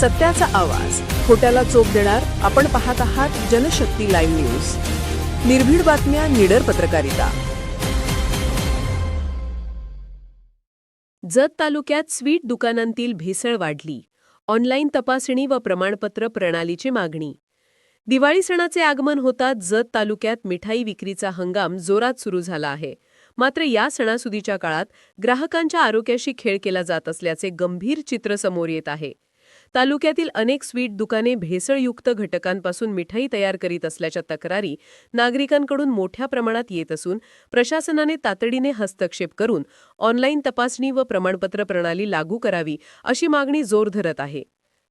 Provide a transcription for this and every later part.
सत्याचा आवाज. खोट्याला चोप देणार आपण पाहत आहात जनशक्ती लाईव्ह न्यूज. निर्भीड बातम्या निडर पत्रकारिता. जत तालुक्यात स्वीट दुकानांतील भेसळ वाढली. ऑनलाईन तपासणी व प्रमाणपत्र प्रणालीची मागणी. दिवाळी सणाचे आगमन होताच जत तालुक्यात मिठाई विक्रीचा हंगाम जोरात सुरू झाला आहे. मात्र या सणासुदीच्या काळात ग्राहकांच्या आरोग्याशी खेळ केला जात असल्याचे गंभीर चित्र समोर येत आहे. तालुक्यातील अनेक स्वीट दुकाने भेसळयुक्त घटकांपासून मिठाई तयार करीत असल्याच्या तक्रारी नागरिकांकडून मोठ्या प्रमाणात येत असून प्रशासनाने तातडीने हस्तक्षेप करून ऑनलाईन तपासणी व प्रमाणपत्र प्रणाली लागू करावी अशी मागणी जोर धरत आहे.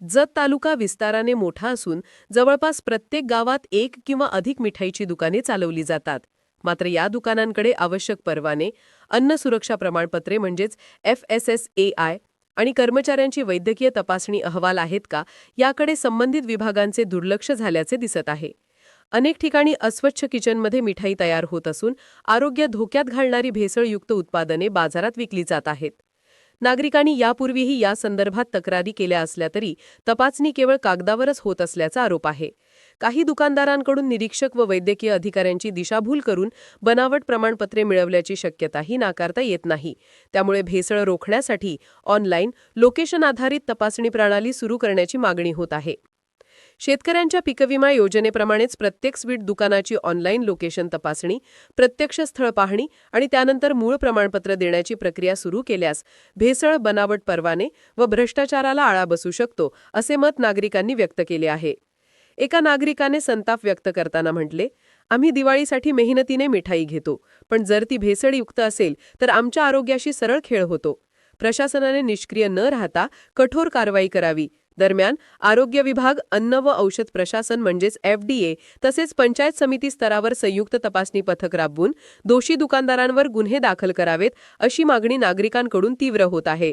जत तालुका विस्ताराने मोठा असून जवळपास प्रत्येक गावात एक किंवा अधिक मिठाईची दुकाने चालवली जातात. मात्र या दुकानांकडे आवश्यक परवाने अन्न सुरक्षा प्रमाणपत्रे म्हणजेच F S S A I आणि कर्मचाऱ्यांची वैद्यकीय तपासणी अहवाल आहेत का याकडे संबंधित विभागांचे दुर्लक्ष झाल्याचे दिसत आहे. अनेक ठिकाणी अस्वच्छ किचनमध्ये मिठाई तयार होत असून आरोग्य धोक्यात घालणारी भेसळयुक्त उत्पादने बाजारात विकली जात आहेत. नागरिकांनी यापूर्वीही या संदर्भात तक्रारी केल्या असल्या तरी तपासणी केवळ कागदावरच होत असल्याचा आरोप आहे. काही दुकानदारांकडून निरीक्षक व वैद्यकीय अधिकाऱ्यांची दिशाभूल करून बनावट प्रमाणपत्रे मिळवल्याची शक्यताही नाकारता येत नाही. त्यामुळे भेसळ रोखण्यासाठी ऑनलाईन लोकेशन आधारित तपासणी प्रणाली सुरू करण्याची मागणी होत आहे. शेतकऱ्यांच्या पीकविमा योजनेप्रमाणेच प्रत्येक स्वीट दुकानाची ऑनलाईन लोकेशन तपासणी प्रत्यक्ष स्थळ पाहणी आणि त्यानंतर मूळ प्रमाणपत्र देण्याची प्रक्रिया सुरू केल्यास भेसळ बनावट परवाने व भ्रष्टाचाराला आळा बसू शकतो असे मत नागरिकांनी व्यक्त केले आहे. एका नागरिकाने संताप व्यक्त करताना म्हटले आम्ही दिवाळीसाठी मेहनतीने मिठाई घेतो पण जर ती भेसळयुक्त असेल तर आमच्या आरोग्याशी सरळ खेळ होतो. प्रशासनाने निष्क्रिय न राहता कठोर कारवाई करावी. दरम्यान आरोग्य विभाग अन्न व औषध प्रशासन म्हणजेच एफडीए तसेच पंचायत समिती स्तरावर संयुक्त तपासणी पथक राबवून दोषी दुकानदारांवर गुन्हे दाखल करावेत अशी मागणी नागरिकांकडून तीव्र होत आहे.